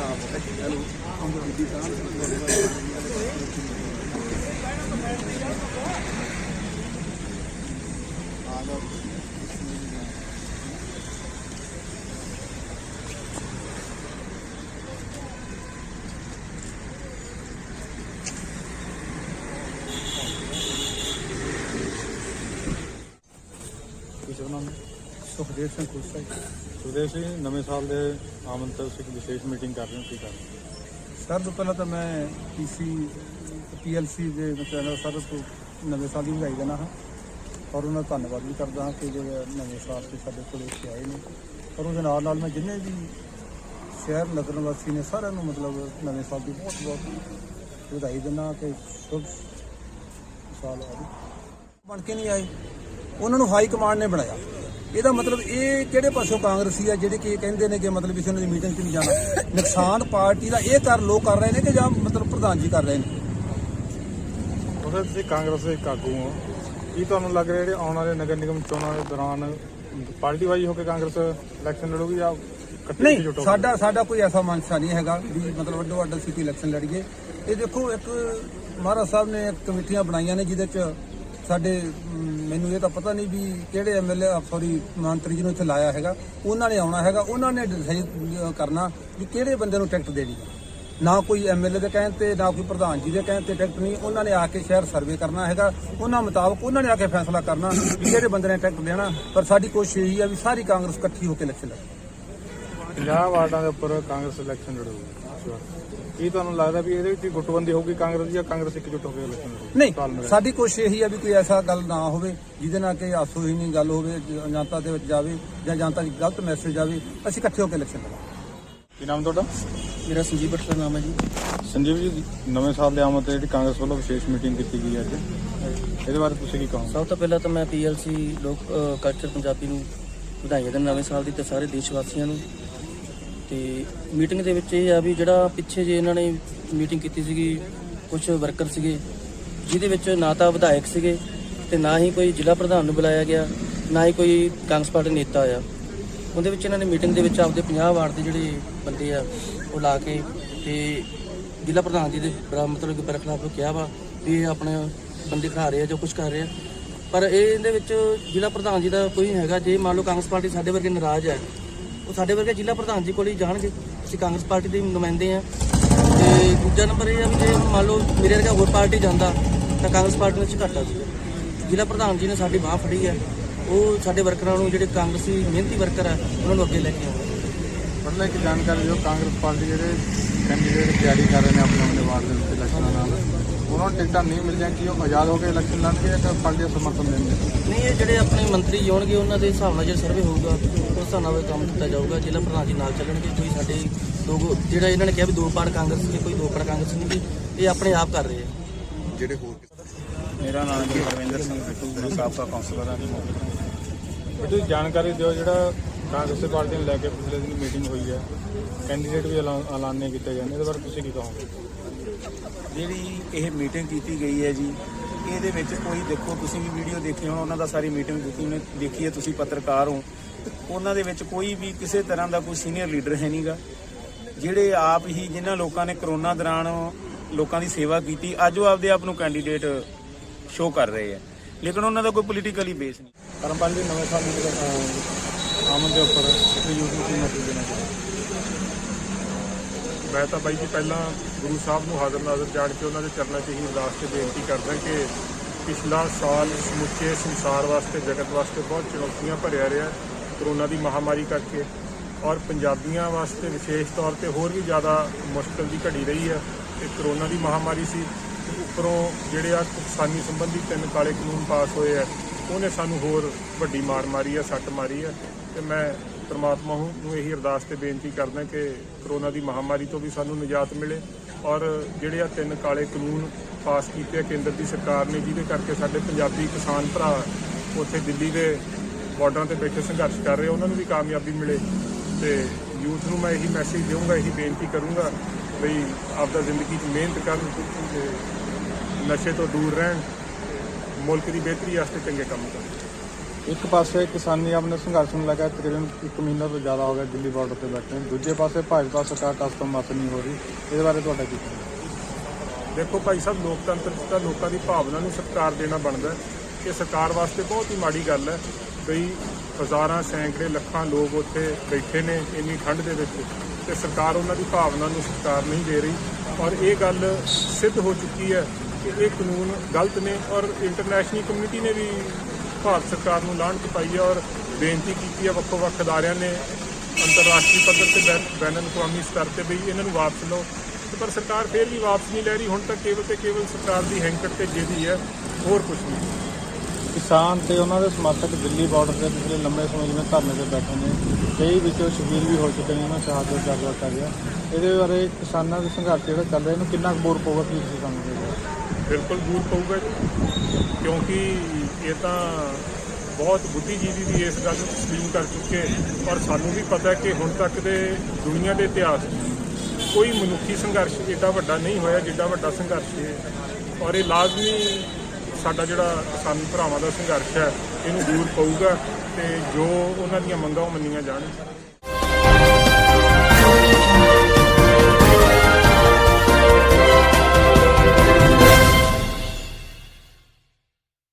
ਇਹਦਾ ਨਾਮ ਹੈ ਹੈਲੋ ਕਿਸ ਨਾਮ ਸੁਖਦੇਵ ਸਿੰਘ ਖੁਸਾ ਜੀ। ਸੁਦੇਵ ਸਿੰਘ ਨਵੇਂ ਸਾਲ ਦੇ ਆਮੰਤਰਣ ਇੱਕ ਵਿਸ਼ੇਸ਼ ਮੀਟਿੰਗ ਕਰ ਰਹੇ ਹੋ ਕੀ ਕਰ ਰਹੇ ਹੋ? ਸਭ ਤੋਂ ਪਹਿਲਾਂ ਤਾਂ ਮੈਂ ਪੀਸੀ ਪੀਐਲਸੀ ਦੇ ਮਤਲਬ ਸਰ ਤੋਂ ਨਵੇਂ ਸਾਲ ਦੀ ਵਧਾਈ ਦੇਣਾ ਹਾਂ। ਔਰ ਉਹਨਾਂ ਦਾ ਧੰਨਵਾਦ ਵੀ ਕਰਦਾ ਹਾਂ ਕਿ ਜਿਹੜੇ ਨਵੇਂ ਸਾਲ ਤੇ ਸਾਡੇ ਕੋਲ ਇੱਥੇ ਆਏ ਨੇ। ਔਰ ਉਹਦੇ ਨਾਲ ਨਾਲ ਮੈਂ ਜਿੰਨੇ ਵੀ ਸ਼ਹਿਰ ਨਗਰ ਵਾਸੀ ਨੇ ਸਾਰਿਆਂ ਨੂੰ ਮਤਲਬ ਨਵੇਂ ਸਾਲ ਦੀ ਬਹੁਤ ਬਹੁਤ ਵਧਾਈ ਦਿੰਦਾ ਕਿ ਸ਼ੁਭ ਸਾਲ ਆਵੇ ਬਣ ਕੇ ਨਹੀਂ ਆਏ। ਉਹਨਾਂ ਨੂੰ ਹਾਈ ਕਮਾਂਡ ਨੇ ਬਣਾਇਆ। ਇਹਦਾ ਮਤਲਬ ਇਹ ਕਿਹੜੇ ਪਾਸੋਂ ਕਾਂਗਰਸੀ ਆ? ਜਿਹੜੇ ਕਿ ਕਹਿੰਦੇ ਨੇ ਕਿ ਮਤਲਬ ਕਿਸੇ ਉਹਨਾਂ ਦੀ ਮੀਟਿੰਗ 'ਚ ਨਹੀਂ ਜਾਣਾ। ਨੁਕਸਾਨ ਪਾਰਟੀ ਦਾ ਇਹ ਕਰ ਲੋਕ ਕਰ ਰਹੇ ਨੇ ਕਿ ਜਾਂ ਮਤਲਬ ਪ੍ਰਧਾਨ ਜੀ ਕਰ ਰਹੇ ਨੇ? ਉਹਦੇ ਤੁਸੀਂ ਕਾਂਗਰਸ ਦੇ ਇੱਕ ਆਗੂ ਹੋ। ਕੀ ਤੁਹਾਨੂੰ ਲੱਗ ਰਿਹਾ ਜਿਹੜੇ ਆਉਣ ਵਾਲੇ ਨਗਰ ਨਿਗਮ ਚੋਣਾਂ ਦੇ ਦੌਰਾਨ ਪਾਰਟੀ ਵਾਈ ਹੋ ਕੇ ਕਾਂਗਰਸ ਇਲੈਕਸ਼ਨ ਲੜੂਗੀ ਜਾਂ ਇਕੱਠੇ ਨਹੀਂ ਸਾਡਾ ਸਾਡਾ ਕੋਈ ਐਸਾ ਮਨਸ਼ਾ ਨਹੀਂ ਹੈਗਾ ਵੀ ਮਤਲਬ ਵੱਡੋ ਵੱਡਾ ਸੀ ਕੋਈ ਇਲੈਕਸ਼ਨ ਲੜੀਏ। ਇਹ ਦੇਖੋ ਇੱਕ ਮਹਾਰਾਜ ਸਾਹਿਬ ਨੇ ਕਮੇਟੀਆਂ ਬਣਾਈਆਂ ਨੇ ਜਿਹਦੇ ਚ ਸਾਡੇ ਮੈਨੂੰ ਇਹ ਤਾਂ ਪਤਾ ਨਹੀਂ ਵੀ ਕਿਹੜੇ ਐਮਐਲਏ ਸੌਰੀ ਮੰਤਰੀ ਜੀ ਨੂੰ ਇੱਥੇ ਲਾਇਆ ਹੈਗਾ, ਉਹਨਾਂ ਨੇ ਆਉਣਾ ਹੈਗਾ, ਉਹਨਾਂ ਨੇ ਡਿਸਾਈਡ ਕਰਨਾ ਵੀ ਕਿਹੜੇ ਬੰਦੇ ਨੂੰ ਟਿਕਟ ਦੇਣੀ ਹੈ। ਨਾ ਕੋਈ ਐਮਐਲਏ ਦੇ ਕਹਿਣ ਤੇ, ਨਾ ਕੋਈ ਪ੍ਰਧਾਨ ਜੀ ਦੇ ਕਹਿਣ ਤੇ ਟਿਕਟ ਨਹੀਂ, ਉਹਨਾਂ ਨੇ ਆ ਕੇ ਸ਼ਹਿਰ ਸਰਵੇ ਕਰਨਾ ਹੈਗਾ। ਉਹਨਾਂ ਮੁਤਾਬਕ ਉਹਨਾਂ ਨੇ ਆ ਕੇ ਫੈਸਲਾ ਕਰਨਾ ਵੀ ਕਿਹੜੇ ਬੰਦੇ ਨੇ ਟਿਕਟ ਦੇਣਾ, ਪਰ ਸਾਡੀ ਕੋਸ਼ਿਸ਼ ਇਹੀ ਹੈ ਵੀ ਸਾਰੀ ਕਾਂਗਰਸ ਇਕੱਠੀ ਹੋ ਕੇ ਇਲੈਕਸ਼ਨ ਲੜੇ। 50 ਵਾਰਡਾਂ ਦੇ ਉੱਪਰ ਕਾਂਗਰਸ ਇਲੈਕਸ਼ਨ ਲੜੂਗੀ ਕੀ ਤੁਹਾਨੂੰ ਲੱਗਦਾ ਵੀ ਇਹਦੇ ਵਿੱਚ ਹੀ ਗੁੱਟਬੰਦੀ ਹੋਊਗੀ ਕਾਂਗਰਸ ਦੀ ਜਾਂ ਕਾਂਗਰਸ ਇਕਜੁੱਟ ਹੋ ਕੇ ਨਹੀਂ। ਸਾਡੀ ਕੋਸ਼ਿਸ਼ ਇਹੀ ਆ ਵੀ ਕੋਈ ਐਸਾ ਗੱਲ ਨਾ ਹੋਵੇ ਜਿਹਦੇ ਨਾਲ ਕਿ ਹਾਸੋ ਹੀ ਨਹੀਂ ਗੱਲ ਹੋਵੇ ਜਨਤਾ ਦੇ ਵਿੱਚ ਜਾਵੇ ਜਾਂ ਜਨਤਾ ਦੀ ਗਲਤ ਮੈਸੇਜ ਜਾਵੇ ਅਸੀਂ ਇਕੱਠੇ ਹੋ ਕੇ ਇਲੈਕਸ਼ਨ ਲੜਾਂਗੇ। ਕੀ ਨਾਮ ਤੁਹਾਡਾ? ਮੇਰਾ ਸੰਜੀਵ ਦਾ ਨਾਮ ਹੈ ਜੀ। ਸੰਜੀਵ ਜੀ ਨਵੇਂ ਸਾਲ ਦੇ ਆਮਦ ਤੇ ਜਿਹੜੀ ਕਾਂਗਰਸ ਵੱਲੋਂ ਵਿਸ਼ੇਸ਼ ਮੀਟਿੰਗ ਕੀਤੀ ਗਈ ਹੈ ਅੱਜ। ਇਹਦੇ ਬਾਰੇ ਤੁਸੀਂ ਕੀ ਕਹੋਗੇ? ਸਭ ਤੋਂ ਪਹਿਲਾਂ ਤਾਂ ਮੈਂ ਪੀਐਲਸੀ ਲੋਕ ਕਲਚਰ ਪੰਜਾਬੀ ਨੂੰ ਵਧਾਈਆਂ ਦੇਣ ਨਵੇਂ ਸਾਲ ਦੀ ਤੇ ਸਾਰੇ ਦੇਸ਼ ਵਾਸੀਆਂ ਨੂੰ। ਤੇ ਮੀਟਿੰਗ ਦੇ ਵਿੱਚ ਇਹ ਆ ਵੀ ਜਿਹੜਾ ਪਿੱਛੇ ਜੇ ਇਹਨਾਂ ਨੇ ਮੀਟਿੰਗ ਕੀਤੀ ਸੀਗੀ ਕੁਝ ਵਰਕਰ ਸੀਗੇ, ਜਿਹਦੇ ਵਿੱਚ ਨਾ ਤਾਂ ਵਿਧਾਇਕ ਸੀਗੇ ਤੇ ਨਾ ਹੀ ਕੋਈ ਜ਼ਿਲ੍ਹਾ ਪ੍ਰਧਾਨ ਨੂੰ ਬੁਲਾਇਆ ਗਿਆ, ਨਾ ਹੀ ਕੋਈ ਕਾਂਗਰਸ ਪਾਰਟੀ ਨੇਤਾ ਆਇਆ। ਉਹਦੇ ਵਿੱਚ ਇਹਨਾਂ ਨੇ ਮੀਟਿੰਗ ਦੇ ਵਿੱਚ ਆਪਦੇ 50 ਵਾਰਡ ਦੇ ਜਿਹੜੇ ਬੰਦੇ ਆ, ਉਹ ਲਾ ਕੇ ਤੇ ਜ਼ਿਲ੍ਹਾ ਪ੍ਰਧਾਨ ਜੀ ਦੇ ਬਰਾ ਮਤਲਬ ਕਿ ਬਰਖਲਾਫ ਕਿਹਾ ਵਾ ਵੀ ਇਹ ਆਪਣੇ ਬੰਦੇ ਖਾ ਰਹੇ ਆ, ਜੋ ਕੁਝ ਕਰ ਰਹੇ ਆ। ਪਰ ਇਹ ਇਹਦੇ ਵਿੱਚ ਜ਼ਿਲ੍ਹਾ ਪ੍ਰਧਾਨ ਜੀ ਦਾ ਕੋਈ ਨਹੀਂ ਹੈਗਾ, ਜੇ ਮੰਨ ਲਓ ਕਾਂਗਰਸ ਪਾਰਟੀ ਸਾਡੇ ਵਰਗੇ ਨਾਰਾਜ਼ ਹੈ ਉਹ ਸਾਡੇ ਵਰਗੇ ਜ਼ਿਲ੍ਹਾ ਪ੍ਰਧਾਨ ਜੀ ਕੋਲ ਹੀ ਜਾਣਗੇ। ਅਸੀਂ ਕਾਂਗਰਸ ਪਾਰਟੀ ਦੇ ਨੁਮਾਇੰਦੇ ਆ ਤੇ ਦੂਜਾ ਨੰਬਰ ਇਹ ਆ ਵੀ ਜੇ ਮੰਨ ਲਓ ਮੇਰੇ ਵਰਗਾ ਹੋਰ ਪਾਰਟੀ ਜਾਂਦਾ, ਤਾਂ ਕਾਂਗਰਸ ਪਾਰਟੀ ਵਿੱਚ ਘਾਟਾ ਸੀ ਜ਼ਿਲ੍ਹਾ ਪ੍ਰਧਾਨ ਜੀ ਨੇ ਸਾਡੀ ਬਾਹ ਫੜੀ ਹੈ। ਉਹ ਸਾਡੇ ਵਰਕਰਾਂ ਨੂੰ ਜਿਹੜੇ ਕਾਂਗਰਸੀ ਮਿਹਨਤੀ ਵਰਕਰ ਆ, ਉਹਨਾਂ ਨੂੰ ਅੱਗੇ ਲੈ ਕੇ ਆਉਂਦੇ ਮਤਲਬ ਇੱਕ ਜਾਣਕਾਰੀ ਦਿਓ, ਕਾਂਗਰਸ ਪਾਰਟੀ ਜਿਹੜੇ ਕੈਂਡੀਡੇਟ ਤਿਆਰੀ ਕਰ ਰਹੇ ਨੇ ਆਪਣੇ ਆਪਣੇ ਵਾਰਡ ਦੇ ਵਿੱਚ। ਨੂੰ ਟਿਕਟਾਂ ਨਹੀਂ ਮਿਲੀਆਂ ਕਿ ਉਹ ਆਜ਼ਾਦ ਹੋ ਕੇ ਇਲੈਕਸ਼ਨ ਲੜਨਗੇ ਜਾਂ ਪਾਰਟੀ ਦਾ ਸਮਰਥਨ ਦੇਣਗੇ? ਨਹੀਂ ਇਹ ਜਿਹੜੇ ਆਪਣੇ ਮੰਤਰੀ ਆਉਣਗੇ ਉਹਨਾਂ ਦੇ ਹਿਸਾਬ ਨਾਲ ਜਿਹੜਾ ਸਰਵੇ ਹੋਊਗਾ ਉਸ ਹਿਸਾਬ ਨਾਲ ਕੰਮ ਕੀਤਾ ਜਾਊਗਾ ਜ਼ਿਲ੍ਹਾ ਪ੍ਰਧਾਨ ਜੀ ਨਾਲ ਚੱਲਣਗੇ ਕੋਈ ਸਾਡੇ ਦੋ ਗੋ- ਜਿਹੜਾ ਇਹਨਾਂ ਨੇ ਕਿਹਾ ਵੀ ਦੋ ਪਾੜ ਕਾਂਗਰਸ ਦੇ ਕੋਈ ਦੋ ਪਾੜ ਕਾਂਗਰਸ ਨਹੀਂ ਗੀ, ਇਹ ਆਪਣੇ ਆਪ ਕਰ ਰਹੇ ਆ। ਜਿਹੜੇ ਹੋਰ ਮੇਰਾ ਨਾਮ ਜੀ ਹਰਵਿੰਦਰ ਸਿੰਘ ਬਿੱਟੂ ਮੈਂ ਸਾਬਕਾ ਕਾਉਂਸਲਰ ਹਾਂ ਜੀ। ਮੋਗੇ ਇਹ ਤੁਸੀਂ ਜਾਣਕਾਰੀ ਦਿਓ ਜਿਹੜਾ ਕਾਂਗਰਸ ਪਾਰਟੀ ਨੂੰ ਲੈ ਕੇ ਪਿਛਲੇ ਦਿਨ ਮੀਟਿੰਗ ਹੋਈ ਹੈ। ਕੈਂਡੀਡੇਟ ਵੀ ਐਲਾਨ- ਐਲਾਨੇ ਕੀਤੇ ਗਏ ਨੇ ਇਹਦੇ ਬਾਰੇ ਤੁਸੀਂ ਕੀ ਕਹੋਗੇ? ਜਿਹੜੀ ਇਹ ਮੀਟਿੰਗ ਕੀਤੀ ਗਈ ਹੈ ਜੀ ਇਹਦੇ ਵਿੱਚ ਕੋਈ ਦੇਖੋ ਤੁਸੀਂ ਵੀ ਵੀਡੀਓ ਦੇਖੀ ਹੋਣਾ ਉਹਨਾਂ ਦਾ ਸਾਰੀ ਮੀਟਿੰਗ ਦੇਖੀ ਦੇਖੀ ਹੈ ਤੁਸੀਂ ਪੱਤਰਕਾਰ ਹੋ। ਉਹਨਾਂ ਦੇ ਵਿੱਚ ਕੋਈ ਵੀ ਕਿਸੇ ਤਰ੍ਹਾਂ ਦਾ ਕੋਈ ਸੀਨੀਅਰ ਲੀਡਰ ਹੈ ਨਹੀਂਗਾ ਜਿਹੜੇ ਆਪ ਹੀ ਜਿਨ੍ਹਾਂ ਲੋਕਾਂ ਨੇ ਕਰੋਨਾ ਦੌਰਾਨ ਲੋਕਾਂ ਦੀ ਸੇਵਾ ਕੀਤੀ ਅੱਜ ਉਹ ਆਪਦੇ ਆਪ ਨੂੰ ਕੈਂਡੀਡੇਟ ਸ਼ੋਅ ਕਰ ਰਹੇ ਆ ਲੇਕਿਨ ਉਹਨਾਂ ਦਾ ਕੋਈ ਪੋਲੀਟੀਕਲੀ ਬੇਸ ਨਹੀਂ। ਕਰਮਪਾਲ ਜੀ ਨਵੇਂ ਸਾਲ ਦੀ ਅਹ, ਦੇ ਉੱਪਰ ਇੱਕ ਯੂਥ ਨੂੰ ਮੈਸੇਜ ਦੇਣਾ ਚਾਹੁੰਦੇ? ਮੈਂ ਤਾਂ ਬਾਈ ਜੀ ਪਹਿਲਾਂ ਗੁਰੂ ਸਾਹਿਬ ਨੂੰ ਹਾਜ਼ਰ ਨਾਜ਼ਰ ਜਾਣ ਕੇ ਉਹਨਾਂ ਦੇ ਚਰਨਾਂ 'ਚ ਹੀ ਅਰਦਾਸ ਤੇ ਬੇਨਤੀ ਕਰਦਾ ਕਿ ਪਿਛਲਾ ਸਾਲ ਸਮੁੱਚੇ ਸੰਸਾਰ ਵਾਸਤੇ, ਜਗਤ ਵਾਸਤੇ ਬਹੁਤ ਚੁਣੌਤੀਆਂ ਭਰਿਆ ਰਿਹਾ ਕਰੋਨਾ ਦੀ ਮਹਾਮਾਰੀ ਕਰਕੇ ਔਰ ਪੰਜਾਬੀਆਂ ਵਾਸਤੇ ਵਿਸ਼ੇਸ਼ ਤੌਰ ਤੇ ਹੋਰ ਵੀ ਜ਼ਿਆਦਾ ਮੁਸ਼ਕਲ ਦੀ ਘੜੀ ਰਹੀ ਹੈ ਕਿ ਕਰੋਨਾ ਦੀ ਮਹਾਮਾਰੀ ਸੀ ਤੇ ਉੱਪਰੋਂ ਜਿਹੜੇ ਆ ਕਿਸਾਨੀ ਸੰਬੰਧੀ ਤਿੰਨ ਕਾਲੇ ਕਾਨੂੰਨ ਪਾਸ ਹੋਏ ਆ, ਉਹਨੇ ਸਾਨੂੰ ਹੋਰ ਵੱਡੀ ਮਾਰ ਮਾਰੀ ਆ ਸੱਟ ਮਾਰੀ ਆ ਤੇ ਮੈਂ ਪ੍ਰਮਾਤਮਾ ਨੂੰ ਨੂੰ ਇਹੀ ਅਰਦਾਸ ਤੇ ਬੇਨਤੀ ਕਰਦਾ ਕਿ ਕਰੋਨਾ ਦੀ ਮਹਾਮਾਰੀ ਤੋਂ ਵੀ ਸਾਨੂੰ ਨਿਜਾਤ ਮਿਲੇ ਔਰ ਜਿਹੜੇ ਆ ਤਿੰਨ ਕਾਲੇ ਕਾਨੂੰਨ ਪਾਸ ਕੀਤੇ ਆ ਕੇਂਦਰ ਦੀ ਸਰਕਾਰ ਨੇ, ਜਿਹਦੇ ਕਰਕੇ ਸਾਡੇ ਪੰਜਾਬੀ ਕਿਸਾਨ ਭਰਾ ਉੱਥੇ ਦਿੱਲੀ ਦੇ ਬਾਰਡਰਾਂ ਤੇ ਬੈਠੇ ਸੰਘਰਸ਼ ਕਰ ਰਹੇ ਉਹਨਾਂ ਨੂੰ ਵੀ ਕਾਮਯਾਬੀ ਮਿਲੇ ਤੇ ਯੂਥ ਨੂੰ ਮੈਂ ਇਹੀ ਮੈਸੇਜ ਦੇਵਾਂਗਾ ਇਹੀ ਬੇਨਤੀ ਕਰੂੰਗਾ ਵੀ ਆਪਦਾ ਜ਼ਿੰਦਗੀ 'ਚ ਮਿਹਨਤ ਕਰਨ ਤੇ ਨਸ਼ੇ ਤੋਂ ਦੂਰ ਰਹਿਣ ਮੁਲਕ ਦੀ ਬਿਹਤਰੀ ਵਾਸਤੇ ਚੰਗੇ ਕੰਮ ਕਰਨ। ਇੱਕ ਪਾਸੇ ਕਿਸਾਨੀ ਆਪਣੇ ਸੰਘਰਸ਼ ਨੂੰ ਲੱਗਾ ਤਕਰੀਬਨ 1 ਮਹੀਨਾ ਤੋਂ ਜ਼ਿਆਦਾ ਹੋ ਗਿਆ ਦਿੱਲੀ ਬਾਰਡਰ ਤੇ ਬੈਠੇ ਨੇ। ਦੂਜੇ ਪਾਸੇ ਭਾਜਪਾ ਸਰਕਾਰ ਕਸਟਮ ਮਤ ਨਹੀਂ ਹੋ ਰਹੀ। ਇਹਦੇ ਬਾਰੇ ਤੁਹਾਡਾ ਕੀ ਕਹਿਣਾ? ਦੇਖੋ ਭਾਈ ਸਾਹਿਬ, ਲੋਕਤੰਤਰ 'ਚ ਤਾਂ ਲੋਕਾਂ ਦੀ ਭਾਵਨਾ ਨੂੰ ਸਤਿਕਾਰ ਦੇਣਾ ਬਣਦਾ ਇਹ ਸਰਕਾਰ ਵਾਸਤੇ ਬਹੁਤ ਹੀ ਮਾੜੀ ਗੱਲ ਹੈ। ਬਈ ਹਜ਼ਾਰਾਂ, ਸੈਂਕੜੇ, ਲੱਖਾਂ ਲੋਕ ਉੱਥੇ ਬੈਠੇ ਨੇ ਇੰਨੀ ਠੰਡ ਦੇ ਵਿੱਚ ਤੇ ਸਰਕਾਰ ਉਹਨਾਂ ਦੀ ਭਾਵਨਾ ਨੂੰ ਸਤਿਕਾਰ ਨਹੀਂ ਦੇ ਰਹੀ। ਔਰ ਇਹ ਗੱਲ ਸਿੱਧ ਹੋ ਚੁੱਕੀ ਹੈ ਕਿ ਇਹ ਕਾਨੂੰਨ ਗਲਤ ਨੇ ਔਰ ਇੰਟਰਨੈਸ਼ਨਲ ਕਮਿਊਨਿਟੀ ਨੇ ਵੀ ਭਾਰਤ ਸਰਕਾਰ ਨੂੰ ਲਾਹਣਤ ਪਾਈ ਹੈ ਔਰ ਬੇਨਤੀ ਕੀਤੀ ਹੈ ਵੱਖੋ ਵੱਖ ਅਦਾਰਿਆਂ ਨੇ ਅੰਤਰਰਾਸ਼ਟਰੀ ਪੱਧਰ ਤੇ ਬੈਨ- ਬੈਨ ਅਲ-ਅਕਵਾਮੀ ਸਤਰ ਤੇ ਵੀ ਇਹਨਾਂ ਨੂੰ ਵਾਪਸ ਲਓ। ਪਰ ਸਰਕਾਰ ਫੇਰ ਵੀ ਵਾਪਸ ਨਹੀਂ ਲੈ ਰਹੀ। ਹੁਣ ਤੱਕ ਕੇਵਲ ਤੇ ਕੇਵਲ ਸਰਕਾਰ ਦੀ ਹੈਂਕੜ ਤੇ ਜਿਹਦੀ ਹੈ ਹੋਰ ਕੁਝ ਨਹੀਂ। ਕਿਸਾਨ ਤੇ ਉਹਨਾਂ ਦੇ ਸਮਰਥਕ ਦਿੱਲੀ ਬਾਰਡਰ ਤੇ ਪਿਛਲੇ ਲੰਬੇ ਸਮੇਂ ਜਿਵੇਂ ਧਰਨੇ ਤੇ ਬੈਠੇ ਨੇ ਕਈ ਵਿੱਚੋਂ ਸ਼ਹੀਦ ਵੀ ਹੋ ਚੁੱਕੇ ਨੇ ਉਹਨਾਂ ਸ਼ਹਾਦਤ ਦਾ ਦਰਜਾ ਕਰ ਗਿਆ। ਇਹਦੇ ਬਾਰੇ ਕਿਸਾਨਾਂ ਦੇ ਸੰਘਰਸ਼ ਜਿਹੜਾ ਚੱਲ ਰਿਹਾ ਇਹਨੂੰ ਕਿੰਨਾ ਕੁ ਬੋਰ ਪਊਗਾ ਕੀ ਤੁਸੀਂ ਸਮਝਦੇ ਹੋ? ਬਿਲਕੁਲ ਦੂਰ ਪਊਗਾ ਜੀ। ਕਿਉਂਕਿ ਇਹ ਤਾਂ ਬਹੁਤ ਬੁੱਧੀਜੀਵੀ ਵੀ ਇਸ ਗੱਲ ਨੂੰ ਤਸਲੀਮ ਕਰ ਚੁੱਕੇ ਔਰ ਸਾਨੂੰ ਵੀ ਪਤਾ ਕਿ ਹੁਣ ਤੱਕ ਦੇ ਦੁਨੀਆ ਦੇ ਇਤਿਹਾਸ 'ਚ ਕੋਈ ਮਨੁੱਖੀ ਸੰਘਰਸ਼ ਏਡਾ ਵੱਡਾ ਨਹੀਂ ਹੋਇਆ ਜਿੱਡਾ ਵੱਡਾ ਸੰਘਰਸ਼ ਇਹ ਔਰ ਇਹ ਲਾਜ਼ਮੀ ਸਾਡਾ ਜਿਹੜਾ ਕਿਸਾਨ ਭਰਾਵਾਂ ਦਾ ਸੰਘਰਸ਼ ਹੈ, ਇਹਨੂੰ ਦੂਰ ਪਊਗਾ ਤੇ ਜੋ ਉਹਨਾਂ ਦੀਆਂ ਮੰਗਾਂ ਉਹ ਮੰਨੀਆਂ ਜਾਣ।